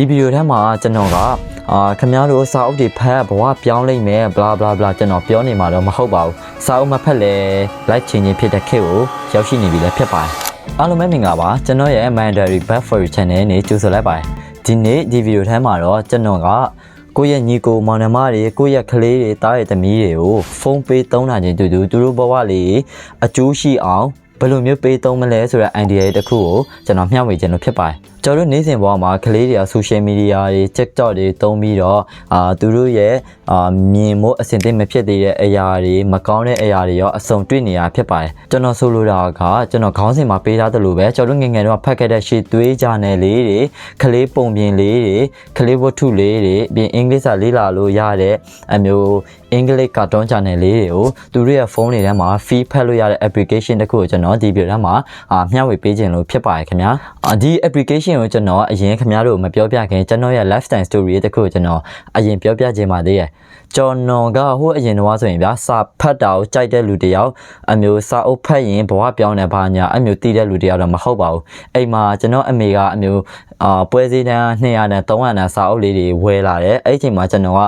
ဒီဗီဒီယိုထဲမှာကျွန်တော်ကအာခင်ဗျားတို့စာအုပ်တွေဖတ်ဘဝပြောင်းလိမ့်မယ် bla bla bla ကျွန်တော်ပြောနေမှာတော့မဟုတ်ပါဘူးစာအုပ်မဖတ်လဲ live ချင်းချင်းဖြစ်တဲ့ခေတ်ကိုရောက်ရှိနေပြီလည်းဖြစ်ပါတယ်အားလုံးပဲမင်္ဂလာပါကျွန်တော်ရဲ့ Mandatory Back for You Channel နဲ့ကြိုဆိုလိုက်ပါတယ်ဒီနေ့ဒီဗီဒီယိုထဲမှာတော့ကျွန်တော်ကကိုယ့်ရဲ့ညီကိုမောင်နှမတွေကိုယ့်ရဲ့ကလေးတွေတားရဲ့သမီးတွေကိုဖုန်းပေးသုံးတာချင်းတူတူသူတို့ဘဝလေးအကျိုးရှိအောင်ဘယ်လိုမျိုးပေးသုံးမလဲဆိုတဲ့ idea တစ်ခုကိုကျွန်တော်မျှဝေခြင်းလို့ဖြစ်ပါတယ် ကျွန်တော်တို့နေ့စဉ်ဘဝမှာကလေးတွေက social media တွေ TikTok တွေသုံးပြီးတော့အာသူတို့ရဲ့အာမြင်မို့အဆင်သင့်မဖြစ်သေးတဲ့အရာတွေမကောင်းတဲ့အရာတွေရောအစုံတွေ့နေရဖြစ်ပါတယ်ကျွန်တော်ဆိုလိုတာကကျွန်တော်ခေါင်းစဉ်မှာပေးထားသလိုပဲကျွန်တော်တို့ငယ်ငယ်တော့ဖတ်ခဲ့တဲ့ရှေ့သွေးကြနယ်လေးတွေကလေးပုံပြင်လေးတွေကလေးဝတ္ထုလေးတွေပြီးအင်္ဂလိပ်စာလေးလာလို့ရတဲ့အမျိုးအင်္ဂလိပ်ကာတွန်း channel လေးတွေကိုသူတို့ရဲ့ဖုန်းတွေထဲမှာ feed ဖတ်လို့ရတဲ့ application တစ်ခုကိုကျွန်တော်ဒီဗီဒီယိုထဲမှာအာမျှဝေပေးခြင်းလို့ဖြစ်ပါတယ်ခင်ဗျာအာဒီ application ကိုကျွန်တော်အရင်ခင်ဗျားတို့မပြောပြခင်ကျွန်တော်ရဲ့ lifestyle story တစ်ခုကိုကျွန်တော်အရင်ပြောပြခြင်းပါသေးတယ်ကျွန်တော်ကဟိုအရင်တော့ဆိုရင်ဗျာစာဖတ်တာကိုကြိုက်တဲ့လူတယောက်အမျိုးစာအုပ်ဖတ်ရင်ဘဝပြောင်းတယ်ဘာညာအမျိုးတည်တဲ့လူတယောက်တော့မဟုတ်ပါဘူးအိမ်မှာကျွန်တော်အမေကအမျိုးအာပွဲစည်းတန်း200တန်း300တန်းစာအုပ်လေးတွေဝယ်လာတယ်အဲ့ဒီအချိန်မှာကျွန်တော်က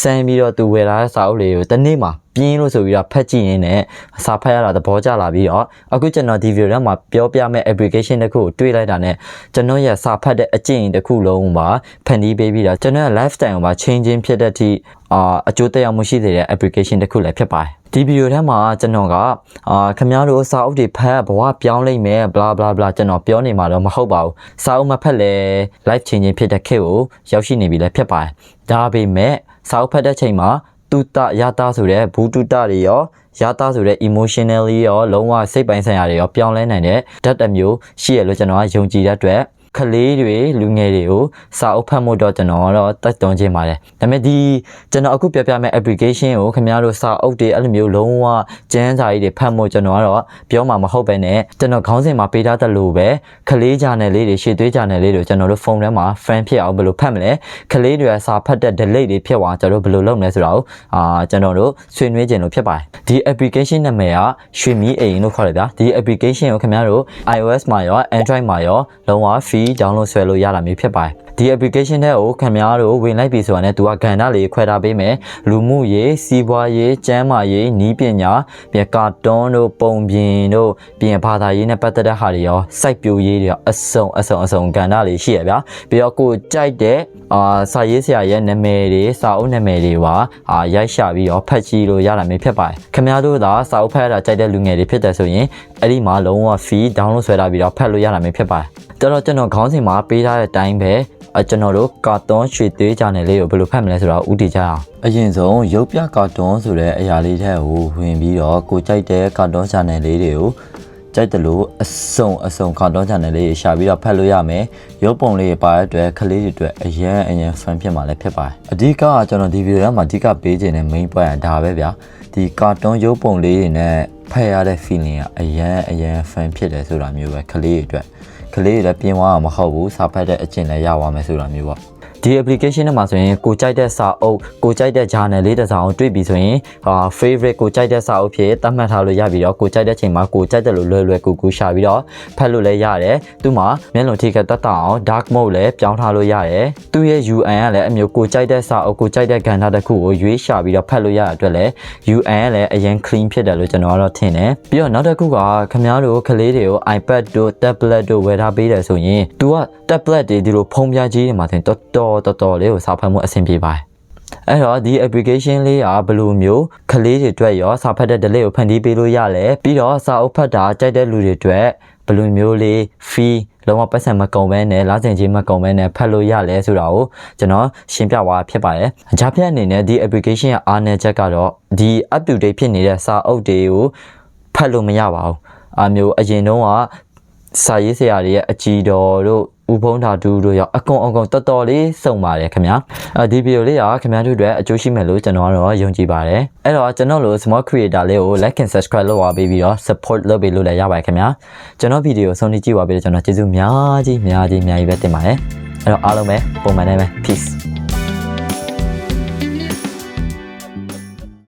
စမ်းပြီးတော့သူဝယ်လာတဲ့စာအုပ်လေးကိုတစ်နေ့မှာ ပြင်းလို့ဆိုပြီးတော့ဖတ်ကြည့်ရင်းနဲ့စာဖတ်ရတာသဘောကျလာပြီးတော့အခုကျွန်တော်ဒီဗီဒီယိုထဲမှာပြောပြမယ့် application တစ်ခုကိုတွေ့လိုက်တာနဲ့ကျွန်တော်ရဲ့စာဖတ်တဲ့အကျင့်တစ်ခုလုံးပါဖန်တီးပေးပြီးတော့ကျွန်တော်ရဲ့ lifestyle ကိုပါ changing ဖြစ်တဲ့အထိအာအကျိုးသက်ရောက်မှုရှိစေတဲ့ application တစ်ခုလည်းဖြစ်ပါတယ်ဒီဗီဒီယိုထဲမှာကျွန်တော်ကအာခင်ဗျားတို့စာအုပ်တွေဖတ်ဘဝပြောင်းလိမ့်မယ် bla bla bla ကျွန်တော်ပြောနေမှာတော့မဟုတ်ပါဘူးစာအုပ်မဖတ်လဲ live changing ဖြစ်တဲ့ခေတ်ကိုရောက်ရှိနေပြီလည်းဖြစ်ပါတယ်ဒါပေမဲ့စာအုပ်ဖတ်တဲ့ချိန်မှာ တုတရတာဆိုတဲ့ဘူတုတတွေရောရတာဆိုတဲ့ emotionally ရောလုံးဝစိတ်ပိုင်းဆိုင်ရာတွေရောပြောင်းလဲနိုင်တဲ့ဓာတ်တစ်မျိုးရှိရလို့ကျွန်တော်ကယုံကြည်တဲ့အတွက် ကလေးတွေလူငယ်တွေကိုစာအုပ်ဖတ်မှုတော့ကျွန်တော်ကတော့တက်တွန်းခြင်းပါတယ်ဒါပေမဲ့ဒီကျွန်တော်အခုပြပြမယ့် application ကိုခင်ဗျားတို့စာအုပ်တွေအဲ့လိုမျိုးလုံးဝကျန်းစာကြီးတွေဖတ်မှုကျွန်တော်ကတော့ပြောမှာမဟုတ်ပဲねကျွန်တော်ခေါင်းစဉ်မှာပေးထားသလိုပဲကလေး channel လေးတွေရှေ့သွေး channel လေးတွေကျွန်တော်တို့ဖုန်းထဲမှာ friend ဖြစ်အောင်ဘယ်လိုဖတ်မလဲကလေးတွေကစာဖတ်တဲ့ delay တွေဖြစ်သွားကျွန်တော်တို့ဘယ်လိုလုပ်မလဲဆိုတာကိုအာကျွန်တော်တို့ဆွေးနွေးခြင်းလို့ဖြစ်ပါတယ်ဒီ application နာမည်ကရွှေမီအိမ်လို့ခေါ်တယ်ဗျာဒီ application ကိုခင်ဗျားတို့ iOS မှာရော Android မှာရောလုံးဝ free download ဆွဲလို့ရတာမျိုးဖြစ်ပါတယ် ဒီ application တဲ့ကိုခင်ဗျားတို့ဝင်လိုက်ပြီဆိုတာနဲ့သူကကဏ္ဍလေးခွဲထားပေးမယ်လူမှုရေးစီးပွားရေးကျန်းမာရေးနီးပညာပြီးကာတွန်းတို့ပုံပြင်တို့ပြီးရင်ဘာသာရေးနဲ့ပတ်သက်တဲ့ဟာတွေရောစိုက်ပျိုးရေးတွေရောအစုံအစုံအစုံကဏ္ဍလေးရှိရဗျာပြီးတော့ကိုကြိုက်တဲ့အာစာရေးဆရာရဲ့နာမည်တွေစာအုပ်နာမည်တွေပါအာရိုက်ရှာပြီးတော့ဖတ်ကြည့်လို့ရတာမျိုးဖြစ်ပါတယ်ခင်ဗျားတို့သာစာအုပ်ဖတ်ရတာကြိုက်တဲ့လူငယ်တွေဖြစ်တယ်ဆိုရင်အဲ့ဒီမှာလုံးဝ free download ဆွဲထားပြီးတော့ဖတ်လို့ရတာမျိုးဖြစ်ပါတယ်တော်တော်ကျွန်တော်ခေါင်းစဉ်မှာပေးထားတဲ့အတိုင်းပဲအကျွန်တော်တို့ကာတွန်းရွှေသွေးကြနယ်လေးကိုဘယ်လိုဖတ်မလဲဆိုတော့ဥတည်ကြအောင်အရင်ဆုံးရုပ်ပြကာတွန်းဆိုတဲ့အရာလေးတဲ့ကိုဝင်ပြီးတော့ကိုကြိုက်တဲ့ကာတွန်း channel လေးတွေကိုကြိုက်တယ်လို့အစုံအစုံကာတွန်း channel လေးတွေရှာပြီးတော့ဖတ်လို့ရမယ်ရုပ်ပုံလေးတွေပါတဲ့အတွက်ကလေးတွေအတွက်အရန်အရန် fan ဖြစ်မှာလည်းဖြစ်ပါတယ်အဓိကကကျွန်တော်ဒီဗီဒီယိုထဲမှာအဓိကပေးခြင်းတဲ့ main point ကဒါပဲဗျာဒီကာတွန်းရုပ်ပုံလေးတွေနဲ့ဖတ်ရတဲ့ feeling ကအရန်အရန် fan ဖြစ်တယ်ဆိုတာမျိုးပဲကလေးတွေအတွက် ကလေးတွေလည်းပြင်းသွားမှာမဟုတ်ဘူးစာဖတ်တဲ့အကျင့်လည်းရသွားမယ်ဆိုတာမျိုးပေါ့ ဒီ application နဲ့မှာဆိုရင်ကိုကြိုက်တဲ့စာအုပ်ကိုကြိုက်တဲ့ journal လေးတစ်စောင်တွေ့ပြီဆိုရင်ဟာ favorite ကိုကြိုက်တဲ့စာအုပ်ဖြစ်သတ်မှတ်ထားလို့ရပြီးတော့ကိုကြိုက်တဲ့ချိန်မှာကိုကြိုက်တယ်လို့လွယ်လွယ်ကူကူရှာပြီးတော့ဖတ်လို့လည်းရတယ်သူမှာမျက်လုံးထိခတ်တတ်တအောင် dark mode လည်းပြောင်းထားလို့ရတယ်သူရဲ့ UN ကလည်းအမျိုးကိုကြိုက်တဲ့စာအုပ်ကိုကြိုက်တဲ့ကဏ္ဍတစ်ခုကိုရွေးရှာပြီးတော့ဖတ်လို့ရတဲ့အတွက်လည်း UN ကလည်းအရင် clean ဖြစ်တယ်လို့ကျွန်တော်ကတော့ထင်တယ်ပြီးတော့နောက်တစ်ခုကခင်ဗျားတို့ကလေးတွေကို iPad တို့ tablet တို့ဝယ်ထားပေးတယ်ဆိုရင် तू က tablet တွေဒီလိုဖုံးပြကြီးတွေမှာတင်တော်တော်တော်တော်လေးကိုစာဖတ်မှုအဆင်ပြေပါတယ်အဲ့တော့ဒီ application လေးကဘယ်လိုမျိုးကလေးတွေအတွက်ရောစာဖတ်တဲ့ delay ကိုဖန်တီးပေးလို့ရလဲပြီးတော့စာအုပ်ဖတ်တာကြိုက်တဲ့လူတွေအတွက်ဘယ်လိုမျိုးလေး fee လုံးဝပတ်စံမကုန်ဘဲနဲ့လာစဉ်ချင်းမကုန်ဘဲနဲ့ဖတ်လို့ရလဲဆိုတာကိုကျွန်တော်ရှင်းပြသွားဖြစ်ပါတယ်။အကြပြအနေနဲ့ဒီ application ရဲ့အားနည်းချက်ကတော့ဒီ up to date ဖြစ်နေတဲ့စာအုပ်တွေကိုဖတ်လို့မရပါဘူး။အမျိုးအရင်တုန်းကစာရေးဆရာတွေရဲ့အကြည်တော်တို့ ဥဖုံးဓာတူတို့ရောအကုန်အကုန်တော်တော်လေးစုံပါတယ်ခင်ဗျာအဲဒီဗီဒီယိုလေးကခင်ဗျားတို့အတွက်အကျိုးရှိမယ်လို့ကျွန်တော်ကတော့ယုံကြည်ပါတယ်အဲ့တော့ကျွန်တော်လို small creator လေးကို like and subscribe လုပ်ပါပေးပြီးတော့ support လုပ်ပေးလို့လည်းရပါတယ်ခင်ဗျာကျွန်တော်ဗီဒီယိုဆုံးဖြတ်ကြည့်ပါပြီးတော့ကျွန်တော်ကျေးဇူးများကြီးများကြီးအများကြီးပဲတင်ပါတယ်အဲ့တော့အားလုံးပဲပုံမှန်တိုင်းပဲ peace